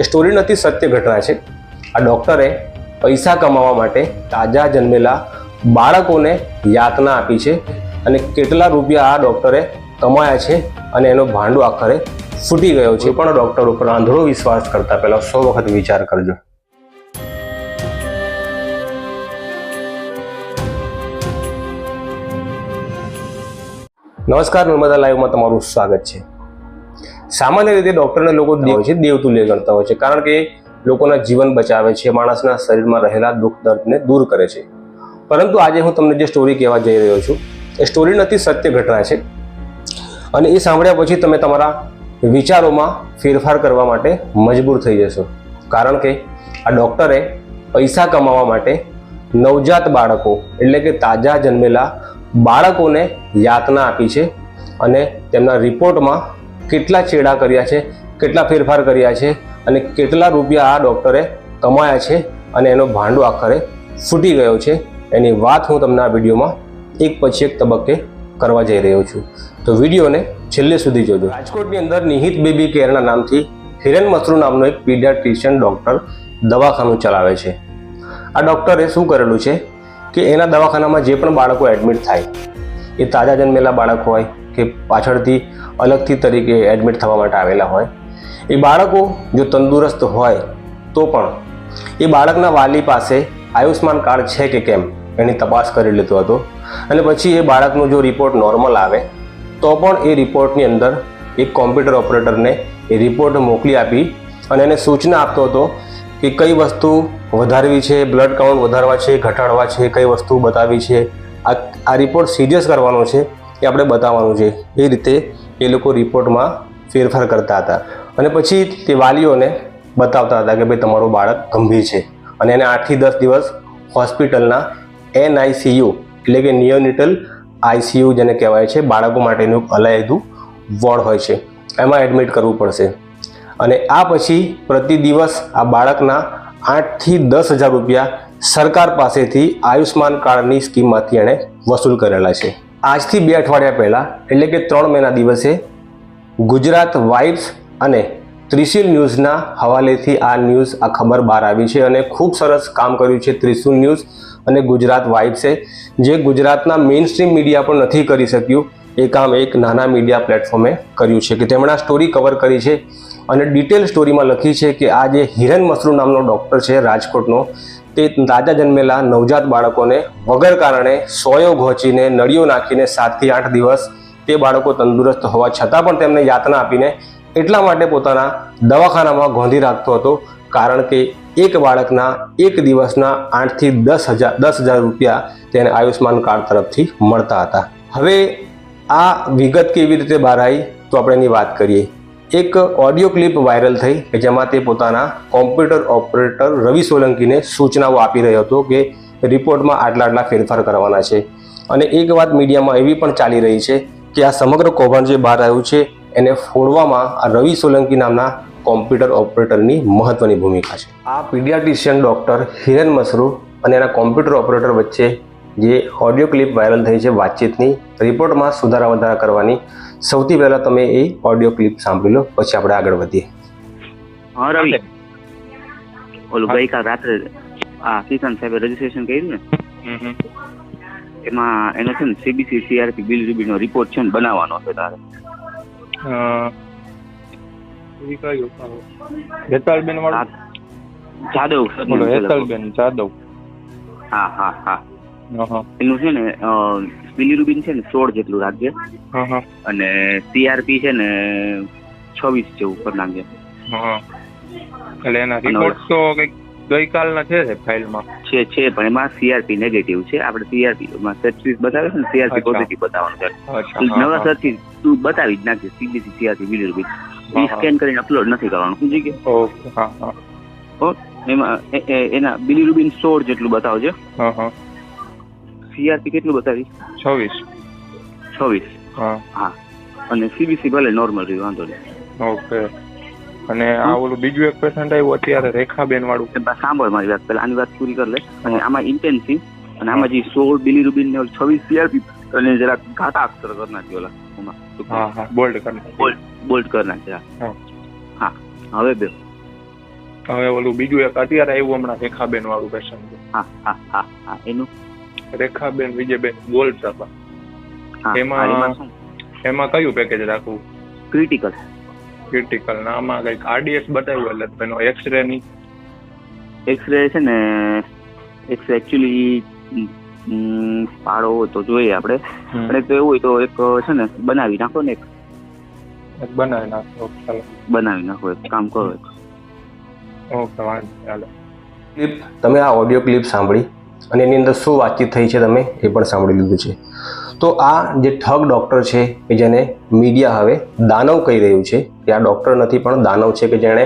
એ story નથી સત્ય ઘટના છે. આ ડૉક્ટરે પૈસા કમાવા માટે તાજા જન્મેલા બાળકોને યાતના આપી છે અને કેટલા રૂપિયા આ ડૉક્ટરે કમાયા છે અને એનો ભાંડો આખરે ફૂટી ગયો છે. પણ ડૉક્ટર ઉપર આંધળો વિશ્વાસ કરતા પહેલાં સો વખત વિચાર કરજો. નમસ્કાર નર્મદા લાઈવમાં તમારું સ્વાગત છે. સામાન્ય રીતે ડૉક્ટરને લોકો દેવ છે દેવતુલ્ય ગણતા હોય છે. કારણ કે લોકોના જીવન બચાવે છે માણસના શરીરમાં રહેલા દુઃખ દર્દને દૂર કરે છે. પરંતુ આજે હું તમને જે સ્ટોરી કહેવા જઈ રહ્યો છું એ સ્ટોરી નથી સત્ય ઘટના છે. અને એ સાંભળ્યા પછી તમે તમારા વિચારોમાં ફેરફાર કરવા માટે મજબૂર થઈ જશો. કારણ કે આ ડૉક્ટરે પૈસા કમાવા માટે નવજાત બાળકો એટલે કે તાજા જન્મેલા બાળકોને યાતના આપી છે અને તેમના રિપોર્ટમાં કેટલા ચેડા કર્યા છે, કેટલા ફેરફાર કર્યા છે અને કેટલા રૂપિયા આ ડૉક્ટરે કમાયા છે અને એનો ભાંડો આખરે ફૂટી ગયો છે, એની વાત હું તમને આ વિડીયોમાં એક પછી એક તબક્કે કરવા જઈ રહ્યો છું. તો વિડીયોને છેલ્લે સુધી જોજો. રાજકોટની અંદર નિહિત બેબી કેરના નામથી હિરેન મસરૂ નામનો એક પીડિયાટ્રિશિયન ડૉક્ટર દવાખાનું ચલાવે છે. આ ડૉક્ટરે શું કરેલું છે કે એના દવાખાનામાં જે પણ બાળકો એડમિટ થાય, એ તાજા જન્મેલા બાળક હોય કે પાછળથી અલગથી તરીકે એડમિટ થવા માટે આવેલા હોય. એ બાળકો જો તંદુરસ્ત હોય તો પણ એ બાળકના વાલી પાસે આયુષ્માન કાર્ડ છે કે કેમ એની તપાસ કરી લેતો હતો. અને પછી એ બાળકનો જો રિપોર્ટ નોર્મલ આવે, તો પણ એ રિપોર્ટની અંદર એક કોમ્પ્યુટર ઓપરેટરને એ રિપોર્ટ મોકલી આપી અને એને સૂચના આપતો હતો કે કઈ વસ્તુ વધારવી છે બ્લડ કાઉન્ટ વધારવા છે, ઘટાડવા છે, કઈ વસ્તુ બતાવવી છે. આ આ રિપોર્ટ સિરિયસ કરવાનો છે. એ આપણે બતાવવાનું છે. એ રીતે એ લોકો રિપોર્ટમાં ફેરફાર કરતા હતા. અને પછી તે વાલીઓને બતાવતા હતા કે ભાઈ તમારું બાળક ગંભીર છે. અને એને આઠથી દસ દિવસ હોસ્પિટલના એનઆઈસીયુ એટલે કે નિયોનિટલ આઈસીયુ જેને કહેવાય છે, બાળકો માટેનું એક અલાયદું વોર્ડ હોય છે. એમાં એડમિટ કરવું પડશે. અને આ પછી પ્રતિ દિવસ આ બાળકના આઠથી દસ હજાર રૂપિયા સરકાર પાસેથી આયુષ્માન કાર્ડની સ્કીમમાંથી એણે વસૂલ કરેલા છે. આજથી બે અઠવાડિયા પહેલાં, એટલે કે ત્રણ મહિના દિવસે, ગુજરાત વાઇબ્સ અને ત્રિશુલ ન્યૂઝના હવાલેથી આ ન્યૂઝ, આ ખબર બહાર આવી છે અને ખૂબ સરસ કામ કર્યું છે ત્રિશુલ ન્યૂઝ અને ગુજરાત વાઇબ્સે જે ગુજરાતના મેઇન સ્ટ્રીમ મીડિયા પણ નથી કરી શક્યું, એ કામ એક નાના મીડિયા પ્લેટફોર્મે કર્યું છે, કે તેમણે આ સ્ટોરી કવર કરી છે. અને ડિટેલ સ્ટોરીમાં લખી છે કે આ જે હિરન મસરૂ નામનો ડૉક્ટર છે, રાજકોટનો તે તાજા જન્મેલા નવજાત બાળકોને વગર કારણે સોયો ઘોચીને નળીઓ નાખીને સાતથી આઠ દિવસ તે બાળકો તંદુરસ્ત હોવા છતાં પણ તેમને યાતના આપીને એટલા માટે પોતાના દવાખાનામાં ગોંધી રાખતો હતો, કારણ કે એક બાળકના એક દિવસના આઠથી દસ હજાર દસ હજાર રૂપિયા તેને આયુષ્માન કાર્ડ તરફથી મળતા હતા. હવે આ વિગત કેવી રીતે બહાર આવી, તો આપણે એની વાત કરીએ. એક ઓડિયો ક્લિપ વાયરલ થઈ કે જેમાં તે પોતાના કોમ્પ્યુટર ઓપરેટર રવિ સોલંકીને સૂચનાઓ આપી રહ્યો હતો કે રિપોર્ટમાં આટલા આટલા ફેરફાર કરવાના છે. અને એક વાત મીડિયામાં એવી પણ ચાલી રહી છે કે આ સમગ્ર કૌભાંડ જે બહાર આવ્યું છે, એને ફોડવામાં આ રવિ સોલંકી નામના કોમ્પ્યુટર ઓપરેટરની મહત્વની ભૂમિકા છે. આ પીડિયાટ્રિશિયન ડૉક્ટર હિરેન મસરૂ અને એના કોમ્પ્યુટર ઓપરેટર વચ્ચે જે ઓડિયો ક્લિપ વાયરલ થઈ છે વાતચીતની રિપોર્ટમાં સુધારા વધારા કરવાની સૌથી પહેલાં તમે એ ઓડિયો ક્લિપ સાંભળી લો પછી આપણે આગળ વધીએ. હા રવિ. ઓલું ગઈકાલ રાત્રે આ કિશન સાહેબે રજીસ્ટ્રેશન કર્યું ને? એમાં એનો છે ને સીબીસી સીઆરપી બિલ રૂબીનો રિપોર્ટ છે ને બનાવવાનો છે તારે. હેતલબેન વાળું જાદવ. બોલો હેતલબેન જાદવ. હા હા હા. એનું છે ને બિલીરુબિન છે ને સોળ જેટલું રાખજે. અને સીઆરપી છે ને છવ્વીસ જેવું કરી નાખજે. એટલે એના રિપોર્ટ તો કંઈક ગઈકાલના છે ફાઇલમાં? છે છે પણ એમાં સીઆરપી નેગેટિવ છે. આપણે સીઆરપી માં સર્ચિસ બતાવે છે ને સીઆરપી. પોઝિટિવ બતાવવાનું છે. નવા. સર્ચિસ તું બતાવી જ નાખજે સીબીસી સીઆરપી બિલીરુબિન એ સ્કેન કરીને અપલોડ નથી કરવાનું. સમજી ગયો? ઓકે હા હા. એમાં એના બિલીરુબિન સોળ જેટલું બતાવજે. હા હા. સીઆરપી કેટલું બતાવીશ. છવ્વીસ. છવ્વીસ. હા. અને સીબીસી ભલે નોર્મલ રહ્યું વાંધો નહીં. ઓકે. અને આ ઓલું બીજું એક પેશન્ટ આવ્યું અત્યારે રેખાબેન વાળું. સાંભળ મારી વાત પેલા આની વાત પૂરી કરી લે. અને આમાં ઇન્ટેન્સિવ અને આમાં જે સોળ બિલીરુબિન ને છવ્વીસ સીઆરપી અને જરા ઘાટા અક્ષર કરી નાખજો ઓલા બોલ્ડ કરી બોલ્ડ બોલ્ડ કરી નાખજે. હા. હવે બે. હવે ઓલું બીજું એક અત્યારે આવ્યું હમણાં રેખાબેન વાળું પેશન્ટ હા હા હા હા એનું. રેખાબેન વિજયબેન ગોલ્ડ સભા એમાં- એમાં કયું પેકેજ રાખવું? ક્રિટિકલ ક્રિટિકલ ના આમાં કંઈક આરડીએસ બતાવ્યું એટલે એનો એક્સરે ની. એક્સરે છે ને એક્સરે એકચ્યુઅલી પાડો તો જોઈએ આપણે. અને તો એવું હોય તો એક છે ને બનાવી નાખો ને એક. એક બનાવી નાખો ચાલો. બનાવી નાખો એક કામ કરો એક. ઓકે વાંધો ચાલો ક્લિપ તમે આ ઓડિયો ક્લિપ સાંભળી? અને એની અંદર શું વાતચીત થઈ છે તમે એ પણ સાંભળી લીધું છે. તો આ જે ઠગ ડૉક્ટર છે કે જેને મીડિયા હવે દાનવ કહી રહ્યું છે કે આ ડૉક્ટર નથી પણ દાનવ છે કે જેણે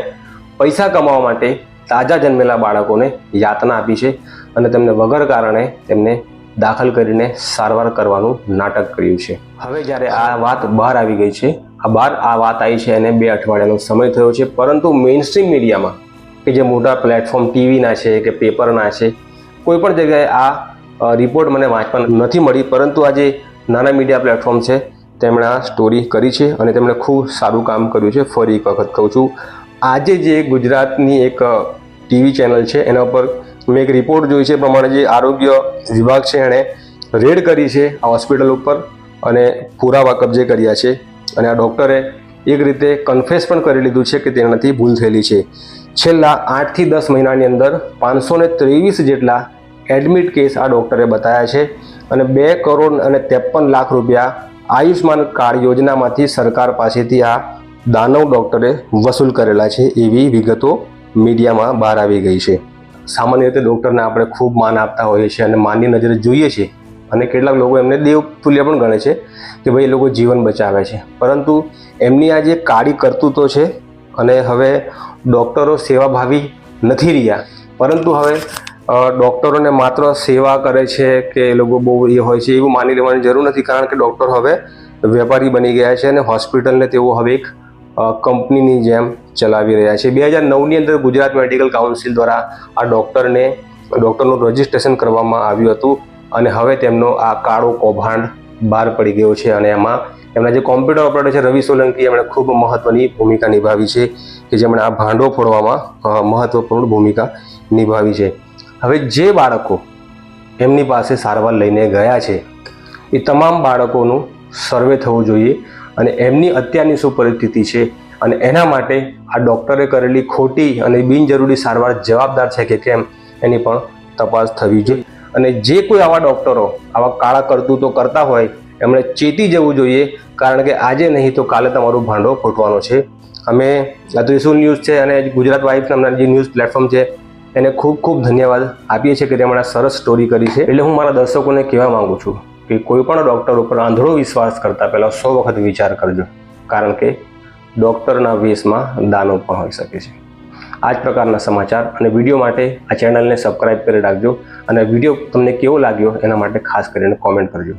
પૈસા કમાવા માટે તાજા જન્મેલા બાળકોને યાતના આપી છે અને તેમને વગર કારણે તેમને દાખલ કરીને સારવાર કરવાનું નાટક કર્યું છે. હવે જ્યારે આ વાત બહાર આવી ગઈ છે, આ બહાર આ વાત આવી છે અને બે અઠવાડિયાનો સમય થયો છે, પરંતુ મેઇનસ્ટ્રીમ મીડિયામાં કે જે મોટા પ્લેટફોર્મ ટીવીના છે કે પેપરના છે કોઈ પણ જગ્યાએ આ રિપોર્ટ મને વાંચવા નથી મળી, પરંતુ આ જે નાના મીડિયા પ્લેટફોર્મ છે, તેમણે આ સ્ટોરી કરી છે અને તેમણે ખૂબ સારું કામ કર્યું છે. ફરી એક વખત કહું છું, આજે જે ગુજરાતની એક ટીવી ચેનલ છે, એના ઉપર મેં એક રિપોર્ટ જોઈ છે પ્રમાણે જે આરોગ્ય વિભાગ છે, એણે રેડ કરી છે આ હોસ્પિટલ ઉપર અને પુરાવા કબજે કર્યા છે. અને આ ડૉક્ટરે એક રીતે કન્ફેસ પણ કરી લીધું છે કે તેનાથી ભૂલ થયેલી છે. છેલ્લા આઠથી દસ મહિનાની અંદર પાંચસો ને ત્રેવીસ જેટલા એડમિટ કેસ આ ડૉક્ટરે બતાવ્યા છે અને બે કરોડ અને ત્રેપન લાખ રૂપિયા આયુષ્માન કાર્ડ યોજનામાંથી સરકાર પાસેથી આ દાનવ ડૉક્ટરે વસૂલ કરેલા છે એવી વિગતો મીડિયામાં બહાર આવી ગઈ છે. સામાન્ય રીતે ડૉક્ટરને આપણે ખૂબ માન આપતા હોઈએ છીએ અને માનની નજરે જોઈએ છીએ અને કેટલાક લોકો એમને દેવતુલ્ય પણ ગણે છે કે ભાઈ એ લોકો જીવન બચાવે છે. પરંતુ એમની આ જે કાળી કરતૂતો છે અને હવે ડૉક્ટરો સેવાભાવી નથી રહ્યા. પરંતુ હવે ડૉક્ટરોને માત્ર સેવા કરે છે કે એ લોકો બહુ એ હોય છે એવું માની લેવાની જરૂર નથી. કારણ કે ડૉક્ટર હવે વેપારી બની ગયા છે અને હોસ્પિટલને તેઓ હવે એક કંપનીની જેમ ચલાવી રહ્યા છે. બે હજાર નવની અંદર ગુજરાત મેડિકલ કાઉન્સિલ દ્વારા આ ડૉક્ટરને, ડૉક્ટરનું રજિસ્ટ્રેશન કરવામાં આવ્યું હતું અને હવે તેમનો આ કાળો કૌભાંડ બહાર પડી ગયો છે અને એમાં એમના જે કોમ્પ્યુટર ઓપરેટર છે રવિ સોલંકી, એમણે ખૂબ મહત્વની ભૂમિકા નિભાવી છે કે જેમણે આ ભાંડો ફોડવામાં મહત્ત્વપૂર્ણ ભૂમિકા નિભાવી છે. હવે જે બાળકો એમની પાસે સારવાર લઈને ગયા છે, એ તમામ બાળકોનું સર્વે થવું જોઈએ અને એમની અત્યારની શું પરિસ્થિતિ છે અને એના માટે આ ડૉક્ટરે કરેલી ખોટી અને બિનજરૂરી સારવાર જવાબદાર છે કે કેમ, એની પણ તપાસ થવી જોઈએ. અને જે કોઈ આવા ડૉક્ટરો, આવા કાળા કરતૂતો કરતા હોય એમણે ચેતી જવું જોઈએ, કારણ કે આજે નહીં તો કાલે તમારું ભાંડો ફૂટવાનો છે. અમે, આ શું ન્યૂઝ છે અને ગુજરાત વાઇફ નામના જે ન્યૂઝ પ્લેટફોર્મ છે, એને ખૂબ ખૂબ ધન્યવાદ આપીએ છીએ કે તેમણે સરસ સ્ટોરી કરી છે. એટલે હું મારા દર્શકોને કહેવા માંગુ છું કે કોઈ પણ ડૉક્ટર ઉપર આંધળો વિશ્વાસ કરતાં પહેલાં સો વખત વિચાર કરજો, કારણ કે ડૉક્ટરના વેશમાં દાનો પણ હોઈ શકે છે. આ જ પ્રકારના સમાચાર અને વીડિયો માટે આ ચેનલને સબસ્ક્રાઈબ કરી રાખજો અને વીડિયો તમને કેવો લાગ્યો એના માટે ખાસ કરીને કોમેન્ટ કરજો.